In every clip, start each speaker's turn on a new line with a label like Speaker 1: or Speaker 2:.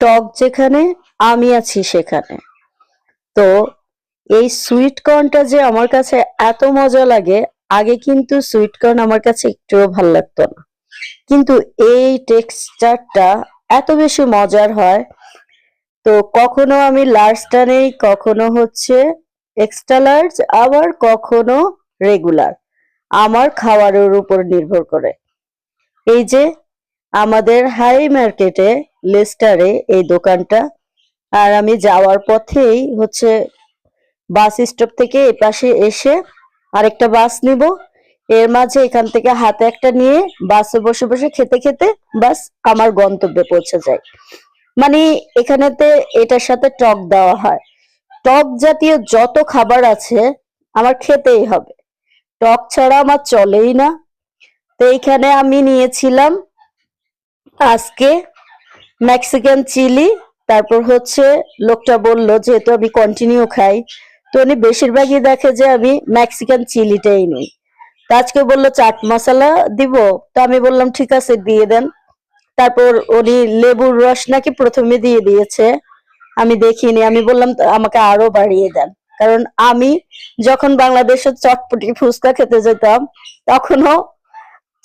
Speaker 1: টক যেখানে, আমি আছি সেখানে। তো এই সুইট কর্নটা যে আমার কাছে এত মজা লাগে, আগে কিন্তু সুইট কর্ন আমার কাছে একটুও ভালো লাগতো না। কিন্তু এই টেক্সচারটা এত বেশি মজার হয়। তো কখনো আমি লার্জটা নেই, কখনো হচ্ছে এক্সট্রা লার্জ আবার কখনো রেগুলার আমার খাবারের উপর নির্ভর করে। এই যে আমাদের হাই মার্কেটে লেস্টারে এই দোকানটা। আর আমি যাওয়ার পথেই হচ্ছে বাস স্টপ থেকে এ পাশে এসে আরেকটা বাস নিব। এর মাঝে এখান থেকে হাতে একটা নিয়ে বাসে বসে বসে খেতে খেতে বাস আমার গন্তব্যে পৌঁছে যায়। মানে এখানেতে এটার সাথে টক দেওয়া হয়। টক জাতীয় যত খাবার আছে আমার খেতেই হবে। টক ছাড়া আমার চলেই না। তো এইখানে আমি নিয়েছিলাম আজকে মেক্সিকান চিলি তারপর হচ্ছে লোকটা বলল যেহেতু আমি কন্টিনিউ খাই, তো উনি বেশিরভাগই দেখে যে আমি মেক্সিকান চিলিটাই নিই। তো আজকে বলল চাট মশলা দিব, তো আমি বললাম ঠিক আছে, দিয়ে দেন। তারপর উনি লেবুর রস নাকি প্রথমে দিয়ে দিয়েছে, আমি দেখিনি। আমি বললাম "তো আমাকে আরও বাড়িয়ে দেন। কারণ আমি যখন বাংলাদেশের চটপটি ফুচকা খেতে যেতাম, তখনও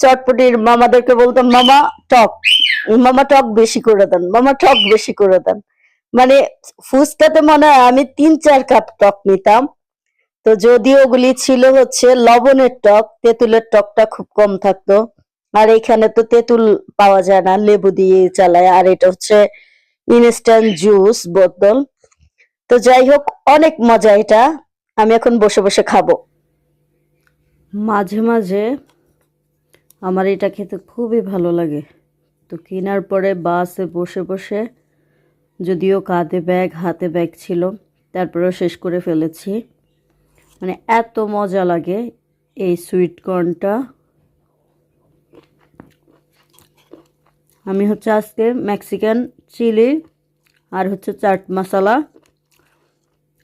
Speaker 1: চটপটির মামাদেরকে বলতাম, মামা, টক। মামা, টক বেশি করে দেন। মামা, টক বেশি করে দেন। মানে ফুচকাতে মনে হয় আমি তিন, চার কাপ টক নিতাম। তো যদিও ওগুলি ছিল হচ্ছে লবণের টক, তেঁতুলের টকটা খুব কম থাকতো। আর এখানে তো তেঁতুল পাওয়া যায় না, লেবু দিয়ে চালায়। আর এটা হচ্ছে ইনস্ট্যান্ট জুস বোতল তো যাই হোক, অনেক মজা এটা। আমি এখন বসে বসে খাব। মাঝে মাঝে আমার এটা খেতে খুবই ভালো লাগে। তো কেনার পরে বাসে বসে বসে যদিও কাঁধে ব্যাগ, হাতে ব্যাগ ছিল, তারপরেও শেষ করে ফেলেছি। মানে এত মজা লাগে এই সুইট কর্নটা। আমি হচ্ছে আজকে মেক্সিকান চিলি আর হচ্ছে চাট মশলা,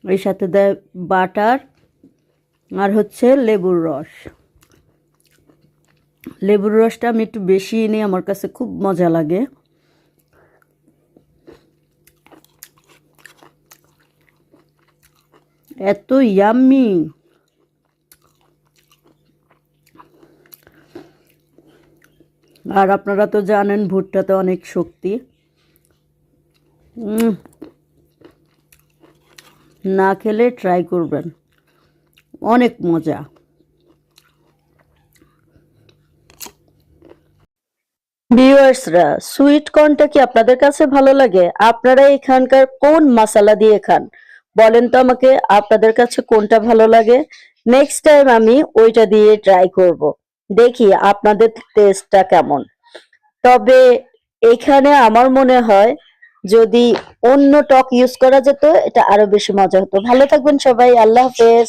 Speaker 1: এর সাথে দেয় বাটার আর হচ্ছে লেবুর রস। লেবুর রসটা আমি একটু বেশি নিই আমার কাছে খুব মজা লাগে। এত ইয়াম্মি আর আপনারা তো জানেন ভুট্টাতে অনেক শক্তি। না খেলে ট্রাই করবেন। অনেক মজা। ভিউয়ার্সরা, সুইট কর্নটা কি আপনাদের কাছে ভালো লাগে? আপনারা এখানকার কোন মশলা দিয়ে খান? বলেন তো আমাকে, আপনাদের কাছে কোনটা ভালো লাগে? নেক্সট টাইম আমি ওইটা দিয়ে ট্রাই করব। দেখি আপনাদের টেস্টটা কেমন। তবে এখানে আমার মনে হয়, যদি অন্য টক ইউজ করা যেত, এটা আরও বেশি মজা হতো। ভালো থাকবেন সবাই, আল্লাহ হাফেজ।